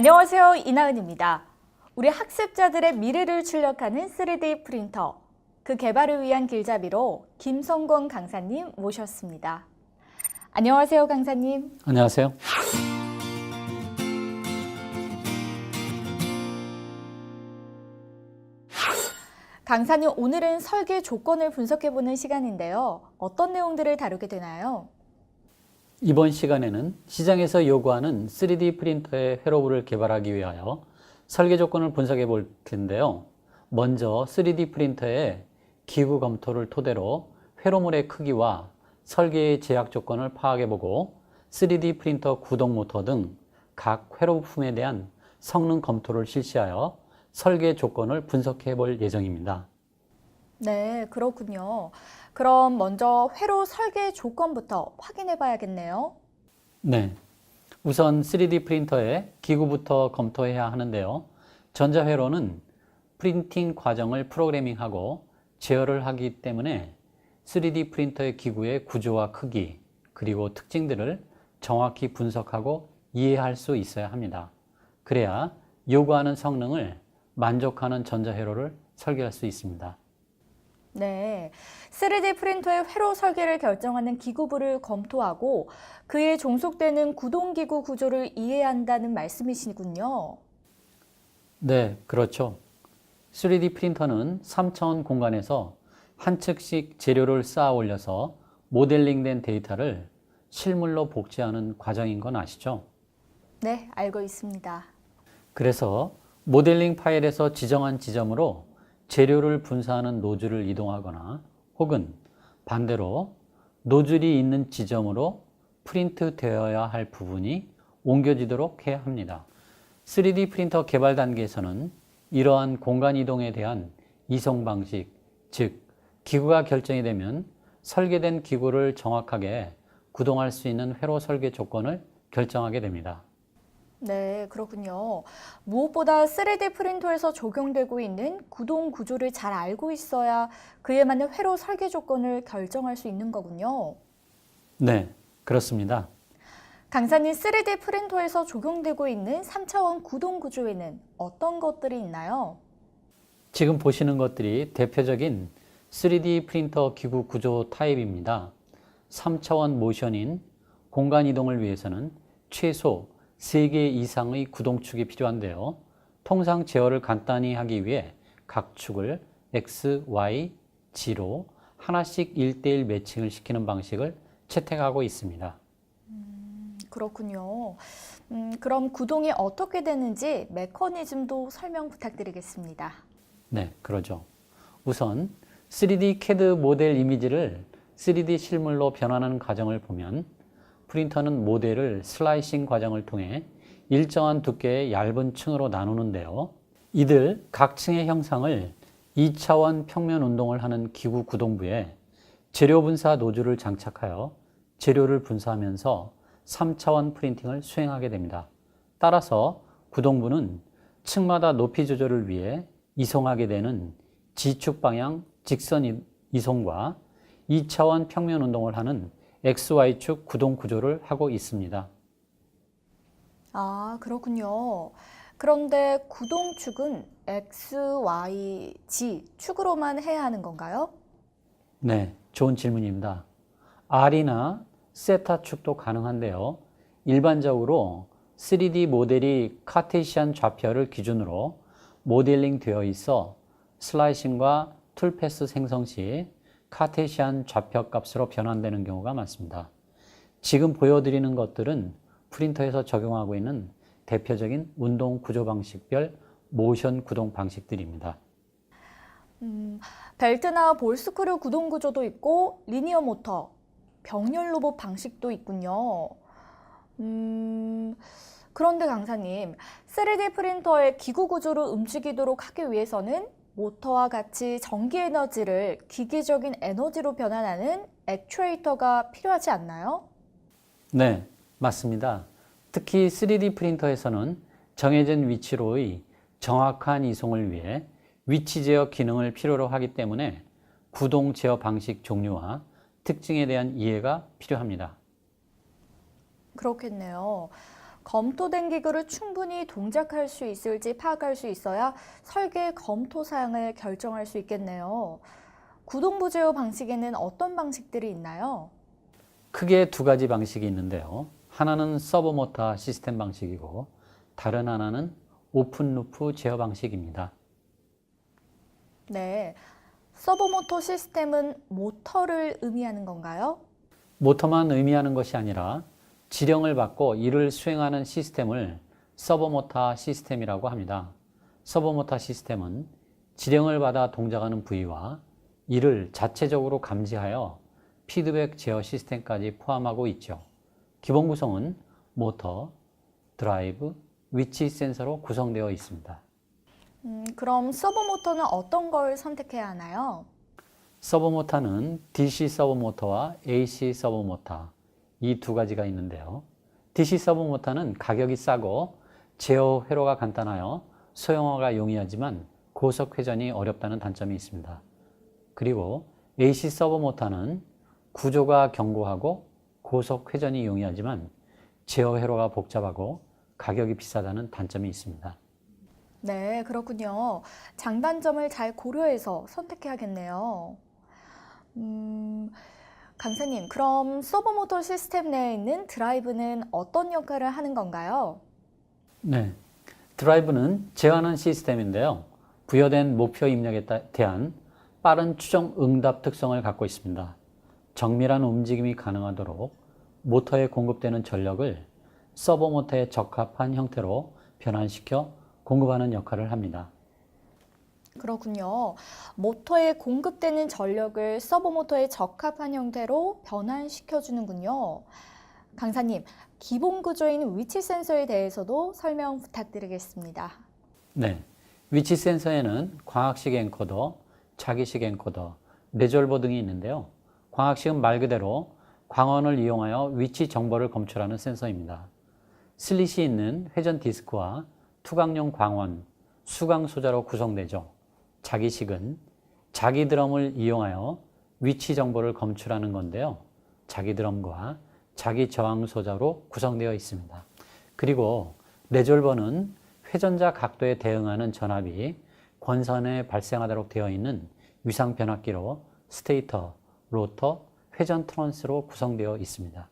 안녕하세요. 이나은입니다. 우리 학습자들의 미래를 출력하는 3D 프린터. 그 개발을 위한 길잡이로 김성권 강사님 모셨습니다. 안녕하세요, 강사님. 안녕하세요. 강사님, 오늘은 설계 조건을 분석해보는 시간인데요. 어떤 내용들을 다루게 되나요? 이번 시간에는 시장에서 요구하는 3D 프린터의 회로부를 개발하기 위하여 설계 조건을 분석해 볼 텐데요. 먼저 3D 프린터의 기구 검토를 토대로 회로물의 크기와 설계의 제약 조건을 파악해 보고 3D 프린터 구동 모터 등 각 회로 부품에 대한 성능 검토를 실시하여 설계 조건을 분석해 볼 예정입니다. 네, 그렇군요. 그럼 먼저 회로 설계 조건부터 확인해 봐야겠네요. 네. 우선 3D 프린터의 기구부터 검토해야 하는데요. 전자회로는 프린팅 과정을 프로그래밍하고 제어를 하기 때문에 3D 프린터의 기구의 구조와 크기, 그리고 특징들을 정확히 분석하고 이해할 수 있어야 합니다. 그래야 요구하는 성능을 만족하는 전자회로를 설계할 수 있습니다. 네. 3D 프린터의 회로 설계를 결정하는 기구부를 검토하고 그에 종속되는 구동기구 구조를 이해한다는 말씀이시군요. 네, 그렇죠. 3D 프린터는 3차원 공간에서 한 층씩 재료를 쌓아 올려서 모델링된 데이터를 실물로 복제하는 과정인 건 아시죠? 네, 알고 있습니다. 그래서 모델링 파일에서 지정한 지점으로 재료를 분사하는 노즐을 이동하거나 혹은 반대로 노즐이 있는 지점으로 프린트 되어야 할 부분이 옮겨지도록 해야 합니다. 3D 프린터 개발 단계에서는 이러한 공간 이동에 대한 이송 방식, 즉 기구가 결정이 되면 설계된 기구를 정확하게 구동할 수 있는 회로 설계 조건을 결정하게 됩니다. 네, 그렇군요. 무엇보다 3D 프린터에서 적용되고 있는 구동 구조를 잘 알고 있어야 그에 맞는 회로 설계 조건을 결정할 수 있는 거군요. 네, 그렇습니다. 강사님, 3D 프린터에서 적용되고 있는 3차원 구동 구조에는 어떤 것들이 있나요? 지금 보시는 것들이 대표적인 3D 프린터 기구 구조 타입입니다. 3차원 모션인 공간 이동을 위해서는 최소 3개 이상의 구동축이 필요한데요. 통상 제어를 간단히 하기 위해 각 축을 X, Y, G로 하나씩 1대1 매칭을 시키는 방식을 채택하고 있습니다. 그렇군요. 음, 그럼 구동이 어떻게 되는지 메커니즘도 설명 부탁드리겠습니다. 네, 그러죠. 우선 3D CAD 모델 이미지를 3D 실물로 변환하는 과정을 보면 프린터는 모델을 슬라이싱 과정을 통해 일정한 두께의 얇은 층으로 나누는데요. 이들 각 층의 형상을 2차원 평면 운동을 하는 기구 구동부에 재료 분사 노즐을 장착하여 재료를 분사하면서 3차원 프린팅을 수행하게 됩니다. 따라서 구동부는 층마다 높이 조절을 위해 이송하게 되는 지축 방향 직선 이송과 2차원 평면 운동을 하는 XY축 구동 구조를 하고 있습니다. 아, 그렇군요. 그런데 구동축은 X, Y, G 축으로만 해야 하는 건가요? 네, 좋은 질문입니다. R이나 세타 축도 가능한데요. 일반적으로 3D 모델이 카테시안 좌표를 기준으로 모델링 되어 있어 슬라이싱과 툴패스 생성 시 카테시안 좌표 값으로 변환되는 경우가 많습니다. 지금 보여드리는 것들은 프린터에서 적용하고 있는 대표적인 운동 구조 방식별 모션 구동 방식들입니다. 음, 벨트나 볼스크류 구동 구조도 있고 리니어 모터, 병렬 로봇 방식도 있군요. 음, 그런데 강사님, 3D 프린터의 기구 구조를 움직이도록 하기 위해서는 모터와 같이 전기 에너지를 기계적인 에너지로 변환하는 액추에이터가 필요하지 않나요? 네, 맞습니다. 특히 3D 프린터에서는 정해진 위치로의 정확한 이송을 위해 위치 제어 기능을 필요로 하기 때문에 구동 제어 방식 종류와 특징에 대한 이해가 필요합니다. 그렇겠네요. 검토된 기구를 충분히 동작할 수 있을지 파악할 수 있어야 설계 검토 사항을 결정할 수 있겠네요. 구동부 제어 방식에는 어떤 방식들이 있나요? 크게 두 가지 방식이 있는데요. 하나는 서버 모터 시스템 방식이고 다른 하나는 오픈 루프 제어 방식입니다. 네. 서버모터 시스템은 모터를 의미하는 건가요? 모터만 의미하는 것이 아니라 지령을 받고 이를 수행하는 시스템을 서버 모터 시스템이라고 합니다. 서버 모터 시스템은 지령을 받아 동작하는 부위와 이를 자체적으로 감지하여 피드백 제어 시스템까지 포함하고 있죠. 기본 구성은 모터, 드라이브, 위치 센서로 구성되어 있습니다. 음, 그럼 서버 모터는 어떤 걸 선택해야 하나요? 서버 모터는 DC 서버 모터와 AC 서버 모터 이 두 가지가 있는데요. DC 서버 모터는 가격이 싸고 제어 회로가 간단하여 소형화가 용이하지만 고속 회전이 어렵다는 단점이 있습니다. 그리고 AC 서버 모터는 구조가 견고하고 고속 회전이 용이하지만 제어 회로가 복잡하고 가격이 비싸다는 단점이 있습니다. 네, 그렇군요. 장단점을 잘 고려해서 선택해야겠네요. 음, 강사님, 그럼 서버모터 시스템 내에 있는 드라이브는 어떤 역할을 하는 건가요? 네. 드라이브는 제어하는 시스템인데요. 부여된 목표 입력에 따- 대한 빠른 추정 응답 특성을 갖고 있습니다. 정밀한 움직임이 가능하도록 모터에 공급되는 전력을 서버 모터에 적합한 형태로 변환시켜 공급하는 역할을 합니다. 그렇군요. 모터에 공급되는 전력을 서버모터에 적합한 형태로 변환시켜주는군요. 강사님, 기본 구조인 위치 센서에 대해서도 설명 부탁드리겠습니다. 네. 위치 센서에는 광학식 엔코더, 자기식 엔코더, 레졸버 등이 있는데요. 광학식은 말 그대로 광원을 이용하여 위치 정보를 검출하는 센서입니다. 슬릿이 있는 회전 디스크와 투광용 광원, 수광 소자로 구성되죠. 자기식은 자기 드럼을 이용하여 위치 정보를 검출하는 건데요. 자기 드럼과 자기 저항 소자로 구성되어 있습니다. 그리고 레졸버는 회전자 각도에 대응하는 전압이 권선에 발생하도록 되어 있는 위상 변압기로 스테이터, 로터, 회전 트런스로 구성되어 있습니다.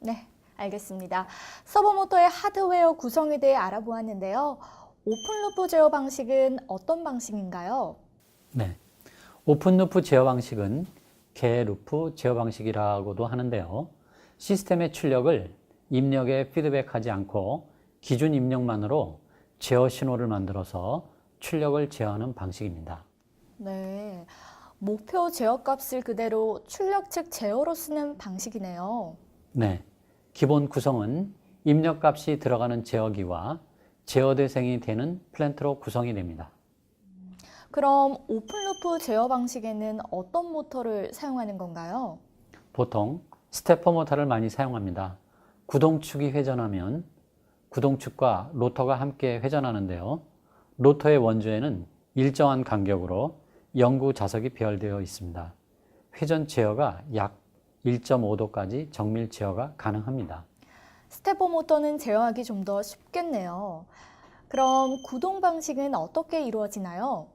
네, 알겠습니다. 서버모터의 하드웨어 구성에 대해 알아보았는데요. 오픈루프 제어 방식은 어떤 방식인가요? 네. 오픈 루프 제어 방식은 개 루프 제어 방식이라고도 하는데요. 시스템의 출력을 입력에 피드백하지 않고 기준 입력만으로 제어 신호를 만들어서 출력을 제어하는 방식입니다. 네, 목표 제어 값을 그대로 출력 측 제어로 쓰는 방식이네요. 네. 기본 구성은 입력 값이 들어가는 제어기와 제어 대상이 되는 플랜트로 구성이 됩니다. 그럼 오픈루프 제어 방식에는 어떤 모터를 사용하는 건가요? 보통 스테퍼 모터를 많이 사용합니다. 구동축이 회전하면 구동축과 로터가 함께 회전하는데요. 로터의 원주에는 일정한 간격으로 영구 자석이 배열되어 있습니다. 회전 제어가 약 1.5도까지 정밀 제어가 가능합니다. 스테퍼 모터는 제어하기 좀 더 쉽겠네요. 그럼 구동 방식은 어떻게 이루어지나요?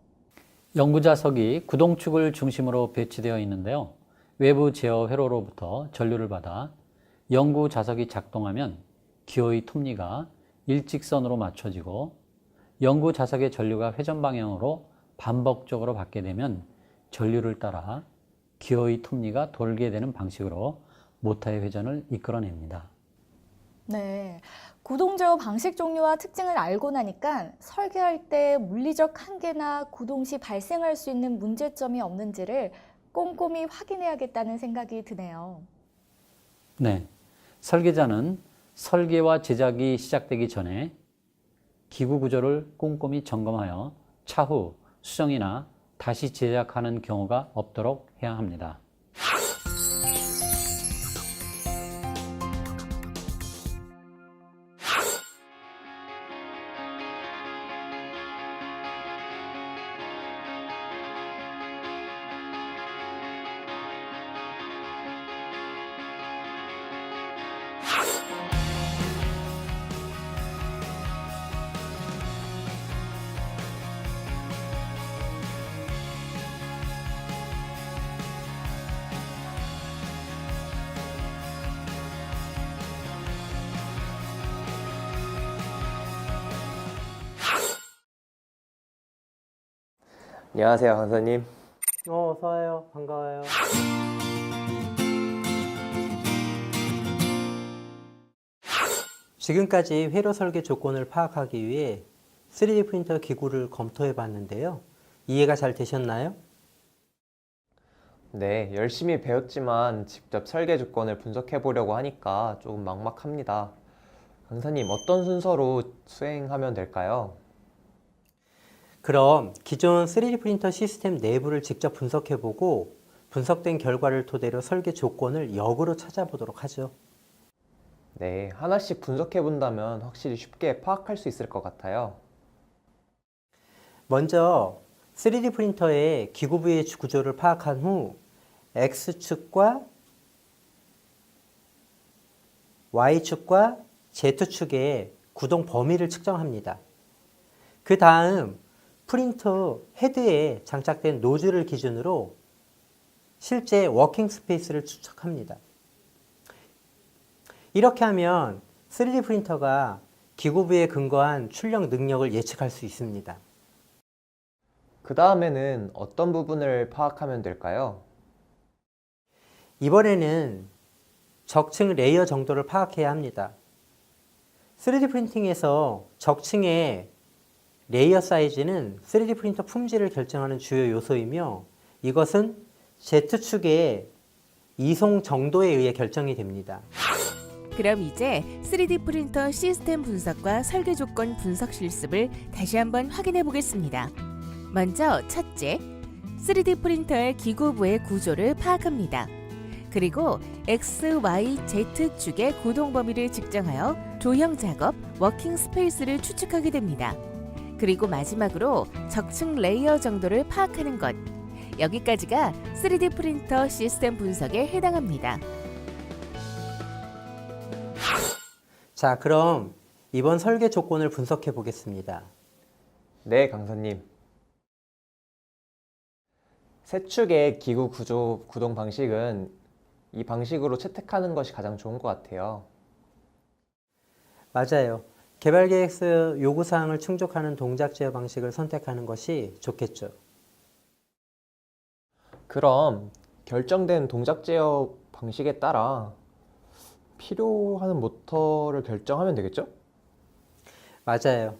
영구 자석이 구동축을 중심으로 배치되어 있는데요. 외부 제어 회로로부터 전류를 받아 영구 자석이 작동하면 기호의 톱니가 일직선으로 맞춰지고 영구 자석의 전류가 회전 방향으로 반복적으로 받게 되면 전류를 따라 기호의 톱니가 돌게 되는 방식으로 모터의 회전을 이끌어냅니다. 네. 구동 제어 방식 종류와 특징을 알고 나니까 설계할 때 물리적 한계나 구동 시 발생할 수 있는 문제점이 없는지를 꼼꼼히 확인해야겠다는 생각이 드네요. 네. 설계자는 설계와 제작이 시작되기 전에 기구 구조를 꼼꼼히 점검하여 차후 수정이나 다시 제작하는 경우가 없도록 해야 합니다. 안녕하세요, 강사님. 어, 어서 와요. 반가워요. 지금까지 회로 설계 조건을 파악하기 위해 3D 프린터 기구를 검토해 봤는데요. 이해가 잘 되셨나요? 네, 열심히 배웠지만 직접 설계 조건을 분석해 보려고 하니까 조금 막막합니다. 강사님, 어떤 순서로 수행하면 될까요? 그럼 기존 3D 프린터 시스템 내부를 직접 분석해 보고 분석된 결과를 토대로 설계 조건을 역으로 찾아보도록 하죠. 네, 하나씩 분석해 본다면 확실히 쉽게 파악할 수 있을 것 같아요. 먼저 3D 프린터의 기구 부의 구조를 파악한 후 X축과 Y축과 Z축의 구동 범위를 측정합니다. 그 다음 프린터 헤드에 장착된 노즐을 기준으로 실제 워킹 스페이스를 추측합니다. 이렇게 하면 3D 프린터가 기구부에 근거한 출력 능력을 예측할 수 있습니다. 그 다음에는 어떤 부분을 파악하면 될까요? 이번에는 적층 레이어 정도를 파악해야 합니다. 3D 프린팅에서 적층의 레이어 사이즈는 3D 프린터 품질을 결정하는 주요 요소이며 이것은 Z축의 이송 정도에 의해 결정이 됩니다. 그럼 이제 3D 프린터 시스템 분석과 설계 조건 분석 실습을 다시 한번 확인해 보겠습니다. 먼저 첫째, 3D 프린터의 기구부의 구조를 파악합니다. 그리고 X, Y, Z 축의 구동 범위를 측정하여 조형 작업, 워킹 스페이스를 추측하게 됩니다. 그리고 마지막으로 적층 레이어 정도를 파악하는 것. 여기까지가 3D 프린터 시스템 분석에 해당합니다. 자, 그럼 이번 설계 조건을 분석해 보겠습니다. 네, 강사님. 세 축의 기구 구조 구동 방식은 이 방식으로 채택하는 것이 가장 좋은 것 같아요. 맞아요. 개발 계획서 요구사항을 충족하는 동작 제어 방식을 선택하는 것이 좋겠죠. 그럼 결정된 동작 제어 방식에 따라 필요한 모터를 결정하면 되겠죠? 맞아요.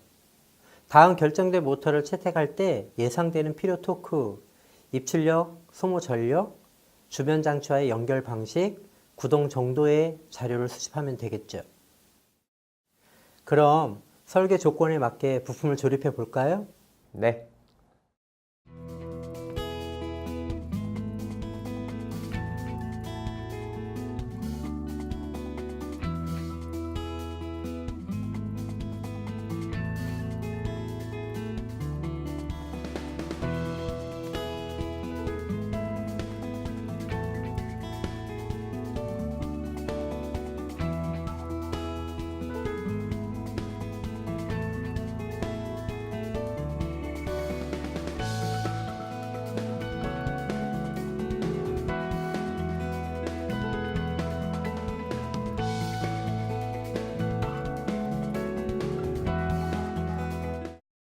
다음 결정된 모터를 채택할 때 예상되는 필요 토크, 입출력, 소모 전력, 주변 장치와의 연결 방식, 구동 정도의 자료를 수집하면 되겠죠. 그럼 설계 조건에 맞게 부품을 조립해 볼까요? 네.